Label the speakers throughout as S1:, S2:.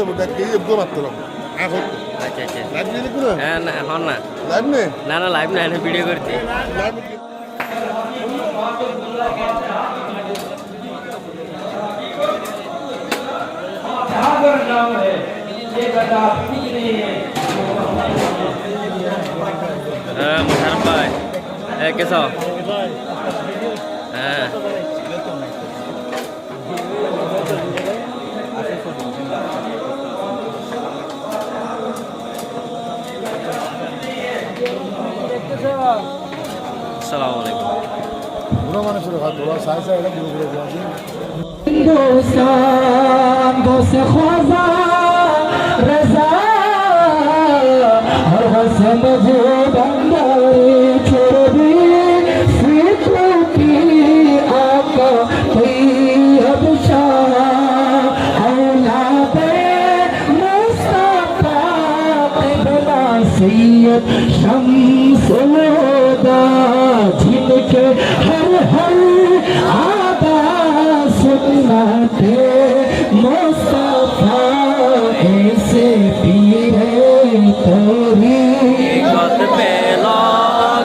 S1: কত দেখ কেজি একদম মারতে হবে এখন
S2: আচ্ছা আচ্ছা।
S1: লাইভ নিয়ে দেখব না?
S2: হ্যাঁ না না।
S1: লাইভ নে
S2: না না লাইভ না ভিডিও করছি।
S1: লাইভ
S2: হ্যাঁ ভাই। হ্যাঁ কেস? হ্যাঁ আসসালামু আলাইকুম।
S1: বুড়ো মানুষের হাত ধরা সাই
S3: कैसे पिए तोरी मत पहला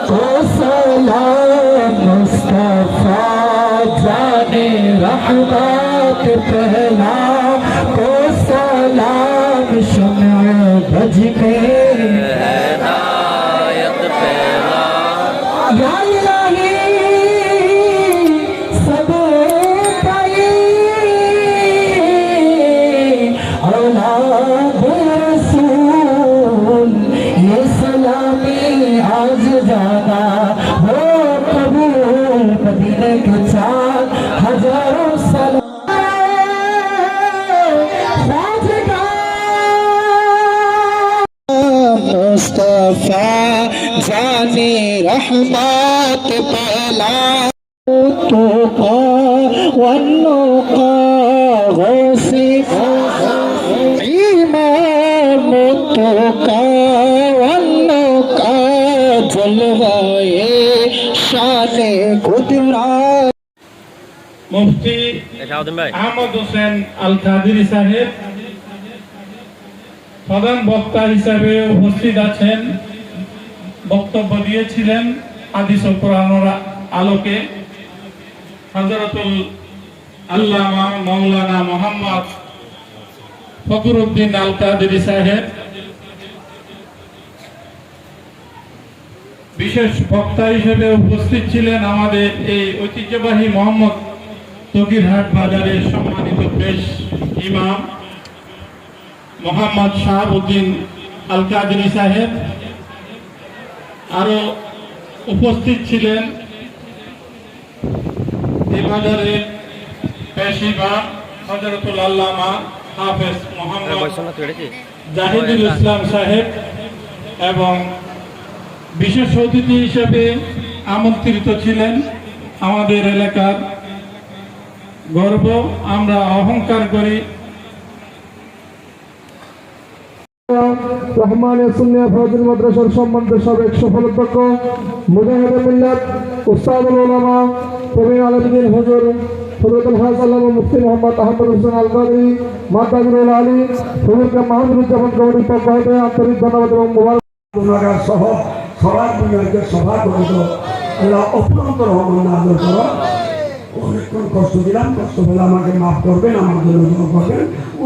S3: को सलाम मुस्तफा जाने रहमत पहले মাতে পেলা তো অন্য কী অন্য কলরায় সালে কুদরা
S4: মুফতি আহমদ হোসেন আল কাদির সাহেব বক্তা হিসাবে উপস্থিত আছেন বক্তব্য দিয়েছিলেন। হাদিস ও আলোকে হজরতুল আল্লামা মৌলানা মোহাম্মদ ফকরুদ্দিন আল কাদিরি সাহেব, বিশেষ বক্তা হিসেবে উপস্থিত ছিলেন আমাদের এই ঐতিহ্যবাহী মোহাম্মদ তকিরহাট বাজারের সম্মানিত পেশ ইমাম মোহাম্মদ শাহাবুদ্দিন আল কাদরি সাহেব, আরও উপস্থিত ছিলেন এই বাজারের পেশ হজরতুল আল্লামা হাফেজ মোহাম্মদ জাহিদুল ইসলাম সাহেব এবং বিশেষ অতিথি হিসেবে আমন্ত্রিত ছিলেন আমাদের এলাকার গর্ব, আমরা অহংকার করি
S5: রহমান সুন্নিয়া ফজল মাদ্রাসার সম্মানিত সাবেক সফল অধ্যক্ষ মুজাহিদ মিল্লাত, উস্তাদুল উলামা, প্রবীণ আলমদিন হুজুর হজরতুল হাজ আল্লামা মুফতি মোহাম্মদ আহমদ হোসেন আলবাদী মাতাজুল আলী হুজুরকে মাহমুদুজ্জামান ধন্যবাদ
S6: আল্লাহ অনেকক্ষণ কষ্ট দিলাম, কষ্ট হলে আমাকে মাফ করবেন, আমার জন্য করবেন। ও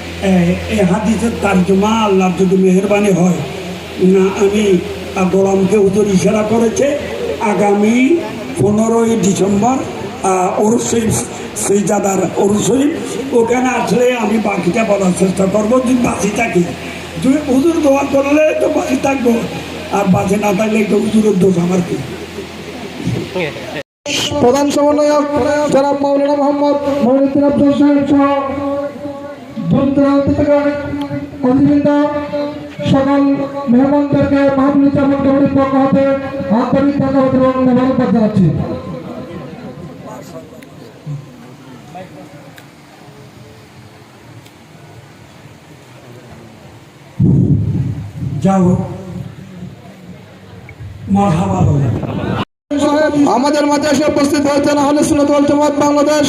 S6: এই হাদিসের তার্জমা আল্লাহর যদি মেহরবানি হয়, না আমি গোলামকে হুজুর ইশারা করেছে, আগামী পনেরোই ডিসেম্বর অরুশরীফ সৈজাদার অরুশরীফ ওখানে আসলে আমি বাকিটা বলার চেষ্টা করব, যদি বাকি থাকি। তুই হুজুর দোয়া করলে তো বাকি থাকব, আর বাজে না থাকলে তো হুজুরের দোষ আমার কি?
S5: প্রধান সমন্বয়ক জনাব মোহাম্মদ সহ দূর দূরান্ত থেকে অনেক অতিবৃন্দ সকল মেহমানদেরকে মাহবুল চাপন কমিটির পক্ষ হতে আন্তরিক ধন্যবাদ এবং মোবারকবাদ জানাচ্ছি।
S6: যাও। মরহাবা
S5: আমাদের মাঝে এসে উপস্থিত হয়েছেন আহলে সুন্নাত ওয়াল জামাত বাংলাদেশ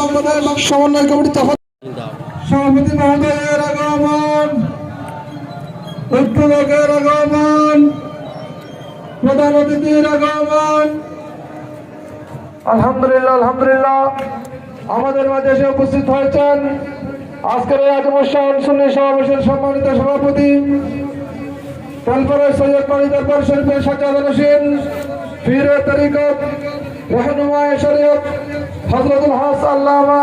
S5: বাংলাদেশ সমন্বয় কমিটি তখন সভাপতি মহোদয়ের আগমন উদ্যোগের আগমন প্রধান অতিথির আগমন আলহামদুলিল্লাহ আলহামদুলিল্লাহ। আমাদের মাঝে এসে উপস্থিত হয়েছেন আজকের এই আগমন সুন্নি সমাবেশের সম্মানিত সভাপতি। তারপরে সৈয়দ পানি দরবার শরীফের সাজাদ হোসেন পীর তরিকত, রহনুমায় শরীয়ত হজরতুল হাস আল্লামা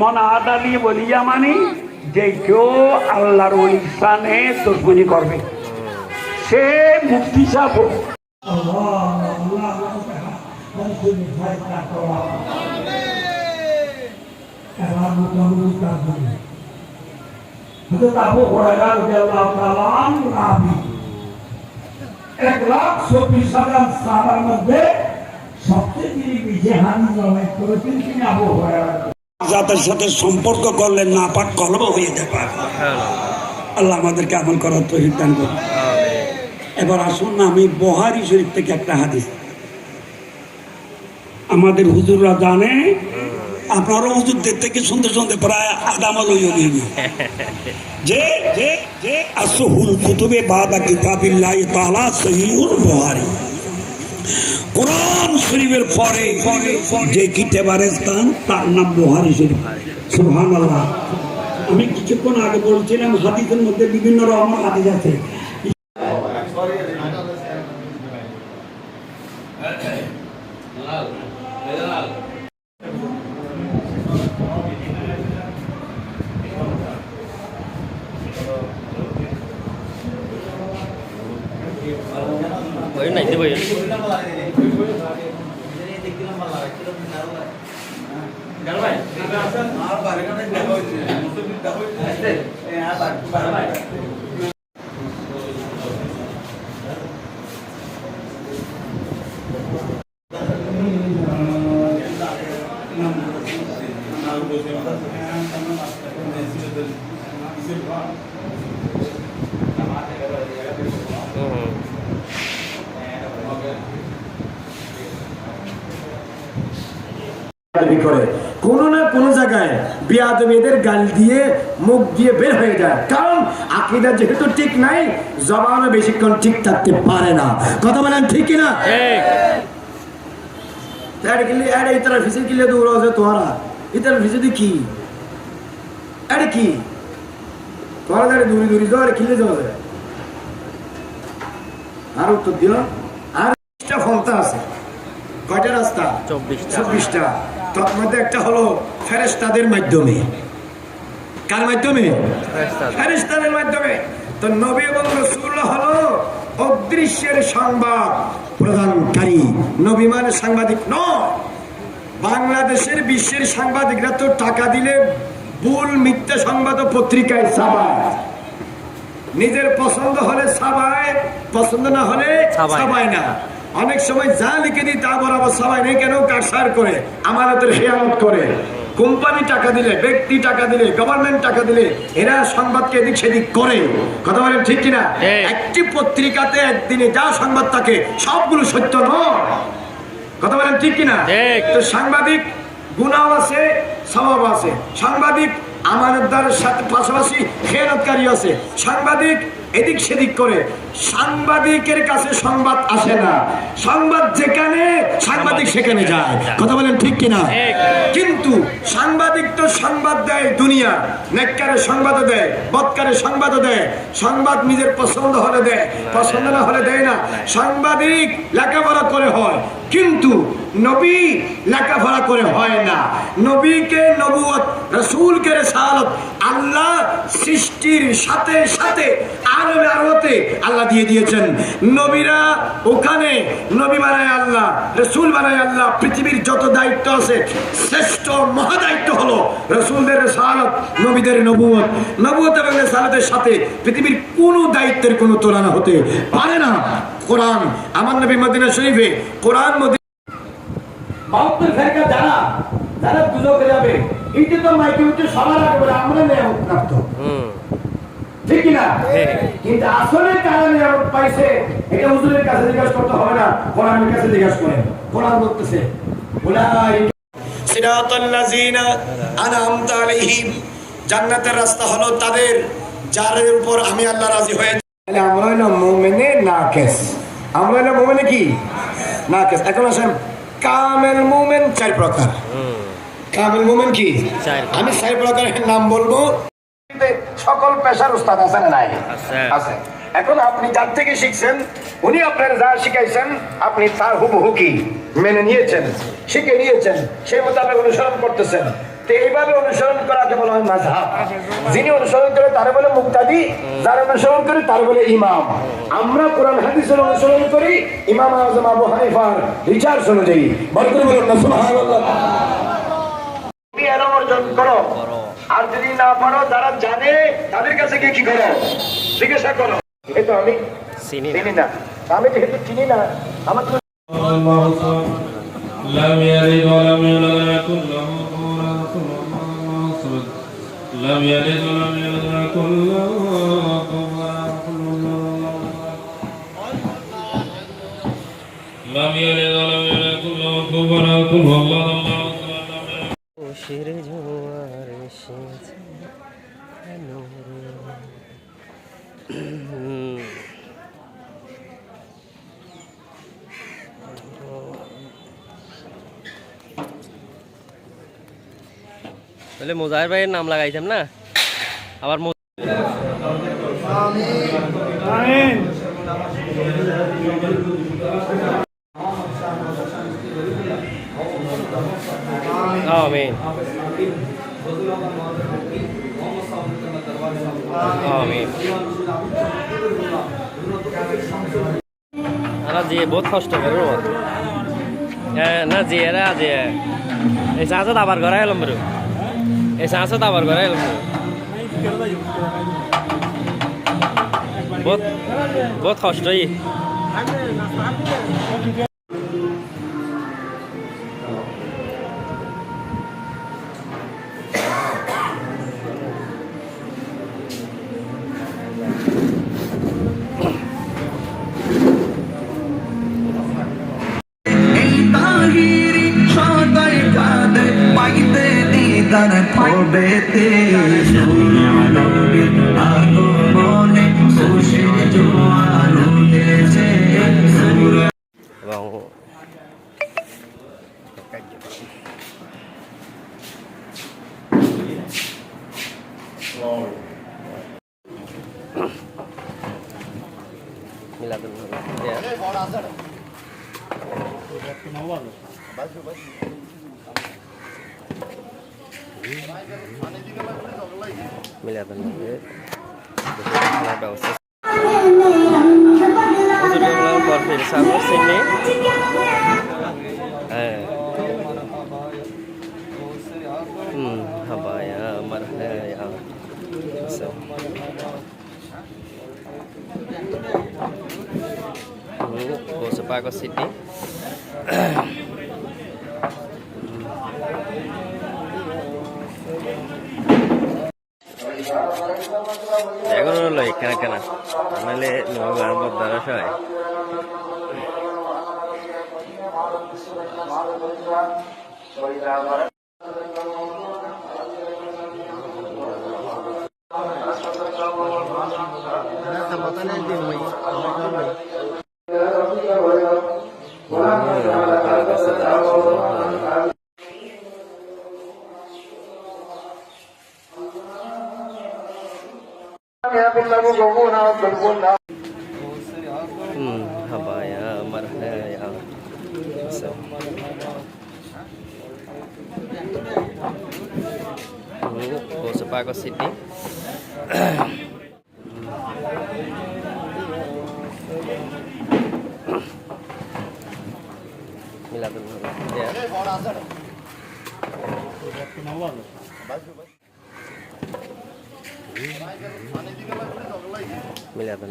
S6: মন আদালি বলিয়া মানি, যে কেউ আল্লাহর দুশ্মনী করবে। সে মুক্তি চাপ সবচেয়ে তিনি বেশি হানি করেছেন, তিনি আবু যাদের সাথে সম্পর্ক করলে না পাক কলব হয়ে যাবে। আল্লাহ আমাদেরকে আমল করার তৌফিক দান করুন। এবার আসুন না আমি বহারি শরীফ থেকে একটা হাদিস। আমাদের হুজুররা জানে আপনারও হুজুরদের থেকে শুনতে শুনতে প্রায় আদামল হয়ে যে যে যে আসহুল কুতুবে বাদা কিতাবিল্লাহ তাআলা সহিহুল বুখারী। কোরআন শরীফের পরে যে কিতাবের স্থান তার নাম বুখারী শরীফ। সুবহানাল্লাহ। আমি কিছুক্ষণ আগে বলছিলাম, হাদিসের মধ্যে বিভিন্ন রকম হাদিস আছে।
S2: ওই নাই দেবো
S7: গালি করে। কোনো না কোনো জায়গায় বিয়াদবীদের গাল দিয়ে মুখ দিয়ে বের হয়ে যায়। কারণ আকিদা যেহেতু ঠিক নাই জবানও বেশিক্ষণ ঠিক থাকতে পারে না। কথা বলেন ঠিক কিনা?
S2: ঠিক।
S7: কিনলে এর এই তারা ফিসে কিনলে দৌড় আছে তোহারা। এই তারা কি? আরে কি? তোহারা দাঁড়িয়ে দূরি দূরি যাও আরে কিনলে যাওয়া যায়। আর উত্তর দিল আর বিশটা আছে। কয়টা রাস্তা?
S2: চব্বিশটা।
S7: চব্বিশটা। তার মধ্যে একটা হলো ফেরেস্তাদের মাধ্যমে। কার মাধ্যমে? ফেরেস্তাদের মাধ্যমে। তো নবী এবং রসুল্লাহ হলো অদৃশ্যের সংবাদ প্রদানকারী। নবী মানে সাংবাদিক নয়। বাংলাদেশের বিশ্বের সাংবাদিকরা তো টাকা দিলে ভুল মিথ্যা সংবাদ ও পত্রিকায় ছাপায়। নিজের পছন্দ হলে ছাপায় পছন্দ না হলে
S2: ছাপায় না।
S7: অনেক সময় যা লিখে দিই তা বরাবর সবাই নেই কেন কারসার করে? আমানতের খেয়ালত করে। কোম্পানি টাকা দিলে ব্যক্তি টাকা দিলে গভর্নমেন্ট টাকা দিলে এরা সংবাদকে এদিক সেদিক করে। কথা বলেন ঠিক কিনা? একটি পত্রিকাতে একদিনে যা সংবাদ থাকে সবগুলো সত্য নয়। কথা বলেন ঠিক কিনা? তো সাংবাদিক গুণাও আছে স্বভাব আছে। সাংবাদিক আমানতদারের সাথে পাশাপাশি খেয়ানতকারী আছে। সাংবাদিক এদিক সেদিক করে। সাংবাদিকের কাছে সংবাদ আসে না। সংবাদ যেখানে সাংবাদিক সেখানে যায়। কথা বলেন ঠিক কিনা? কিন্তু সাংবাদিক তো সংবাদ দেয় দুনিয়া। নেককারের সংবাদও দেয় বৎকারের সংবাদও দেয়। সংবাদ নিজের পছন্দ হলে দেয় পছন্দ না হলে দেয় না। সাংবাদিক লেখাপড়া করে হয় কিন্তু নবী লেখাপড়া করে হয় না। নবীকে নবুয়ত রসুলকে রেসালত আল্লাহ সৃষ্টির সাথে সাথে আরবে আরবতে আল্লাহ দিয়ে দিয়েছেন। নবীরা ওখানে নবী বানায় আল্লাহ রসুল বানায় আল্লাহ পৃথিবীর যত দায়িত্ব আছে শ্রেষ্ঠ মহাদায়িত্ব হলো রসুলদের রেসালত নবীদের নবুয়ত নবুয়ত এবং রেসালতের সাথে পৃথিবীর কোনো দায়িত্বের কোনো তুলনা হতে পারে না। কোরআন আমার নবী মদিনা শরীফে কোরআন মদিনা বাহাত্তর ফেরকা যারা যারা দুজকে যাবে। এইটা তো মাইকে উঠে সবার আগে বলে আমরা নিয়ামত প্রাপ্ত ঠিক না
S2: ঠিক।
S7: কিন্তু আসলে কারা নিয়ামত পাইছে এটা হুজুরের কাছে জিজ্ঞাসা করতে হবে না কোরআনের কাছে জিজ্ঞাসা করেন। কোরআন বলতেছে জান্নাতের রাস্তা হলো তাদের যাদের উপর আমি আল্লাহ রাজি হয়ে তাহলে আমরা হইল মুমিনে নাকেস। আমরা হইল মুমিনে কি? নাকেস। এখন আসেন কামেল মুমিন চার প্রকার। কামেল মুমিন কি? আমি চার প্রকারের নাম বলব। সকল পেশার উস্তাদ আছে না নাই?
S2: আছে।
S7: এখন আপনি যার থেকে শিখছেন উনি আপনার যা শিখাইছেন আপনি তার হুবহু কি মেনে নিয়েছেন শিখে নিয়েছেন সেই মোতাবেক অনুসরণ করতেছেন। তো এইভাবে অনুসরণ করাকে বলা হয় মাঝহাব যিনি অনুসরণ করে তারা বলে মুক্তাদি যারা অনুসরণ করে তারা বলে ইমাম। আমরা কোরআন হাদিসের অনুসরণ করি ইমাম আজম আবু হানিফার রিচার্জ অনুযায়ী। বরকত বলুন না সুবহানাল্লাহ। অর্জন করো। আর যদি না পারো যারা জানে তাদের কাছে গিয়ে কি করো জিজ্ঞাসা করো এই তো আমি
S2: চিনি না।
S7: চিনি না আমি যেহেতু চিনি না আমার তো
S4: الله أكبر لم يلد ولم يولد ولم يكن له كفوا أحد الله أكبر لم يلد ولم يولد ولم يكن له كفوا أحد الله لم يلد ولم يكن له كفوا أحد الله أكبر
S2: তাহলে মোজাহির ভাইয়ের নাম লাগাইতাম না? আবার আমিন। আমিন। যে বহুত কষ্ট করে না যে এরা যে এই চাষত আবার ঘরে এলাম বড় এই চাষত আবার এলাম বহুত বহুত কষ্টই
S3: দিদার
S2: পর ফির সামনে সিনে হ্যাঁ হুম হাবায়া মারহায়া হুম বসে পাগো সিটি এখন হলো এখানে কেনা নাহলে নগার বদ্দারা সবাই Hmm, So. mila tuh City.
S8: tuh mila tuh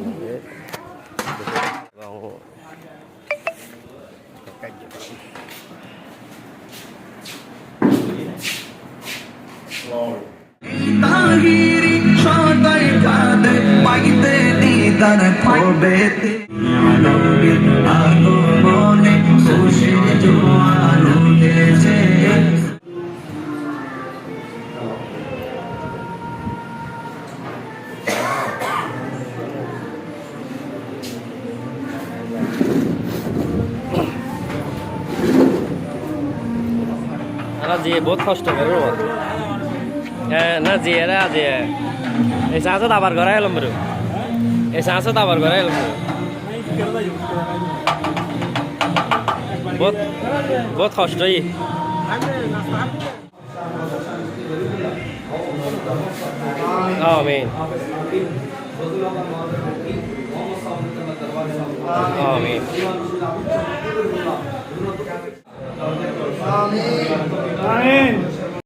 S8: জোয়ার উঠেছে।
S2: Ara বহুত কষ্ট করে না যে এরা যে এই তো আবার ঘরে এলাম বড় এই চাষে তো আবার ঘরে এলাম। বহুত বহুত কষ্টই আমিন। আমিন।
S9: আমিন।